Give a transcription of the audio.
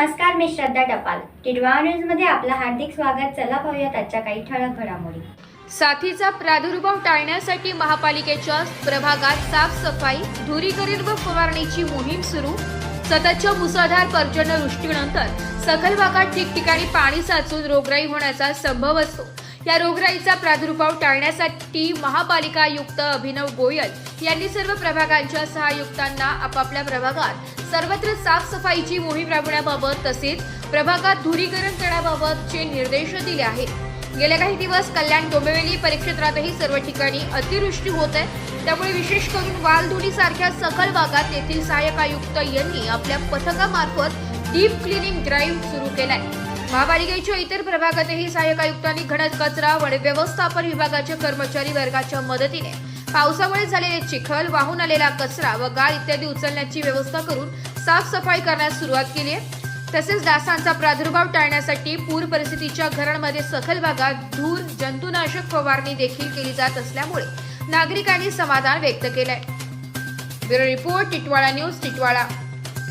नमस्कार मी श्रद्धा टपाल. टिडवा न्यूजमध्ये आपलं हार्दिक स्वागत. चला पाहूयात आजच्या काही ठळक घडामोडी. साथीचा प्रादुर्भाव टाळण्यासाठी महापालिकेच्या प्रभागात साफसफाई धुरीकरण व फवारणीची मोहीम सुरू. सततच्या मुसळधार पर्जन्यवृष्टीनंतर सखल भागात ठिकठिकाणी पाणी साचून रोगराई होण्याचा संभव असतो. या रोगराईचा प्रादुर्भाव टाळण्यासाठी महापालिका आयुक्त अभिनव गोयल यांनी सर्व प्रभागांच्या सहायुक्तांना आपापल्या प्रभागात सर्वत्र साफसफाईची मोहीम राबवण्याबाबत तसेच प्रभागात धुरीकरण करण्याबाबतचे निर्देश दिले आहेत. गेल्या काही दिवस कल्याण डोंबिवली परिक्षेत्रातही सर्व ठिकाणी अतिवृष्टी होत आहे. त्यामुळे विशेष करून वालधुडी सारख्या सखल भागात येथील सहाय्यक आयुक्त यांनी आपल्या पथकामार्फत डीप क्लिनिंग ड्राईव्ह सुरू केलाय. महापालिकेच्या इतर प्रभागातही सहाय्यक आयुक्तांनी घडत कचरा वन व्यवस्थापन विभागाच्या कर्मचारी वर्गाच्या मदतीने पावसामुळे झालेले चिखल वाहून आलेला कचरा व गाळ इत्यादी उचलण्याची व्यवस्था करून साफसफाई करण्यास सुरुवात केली आहे. तसेच डासांचा प्रादुर्भाव टाळण्यासाठी पूर परिस्थितीच्या घरांमध्ये सखल भागात धूर जंतुनाशक फवारणी देखील केली जात असल्यामुळे नागरिकांनी समाधान व्यक्त केलंय. Bureau report Titwala news Titwala.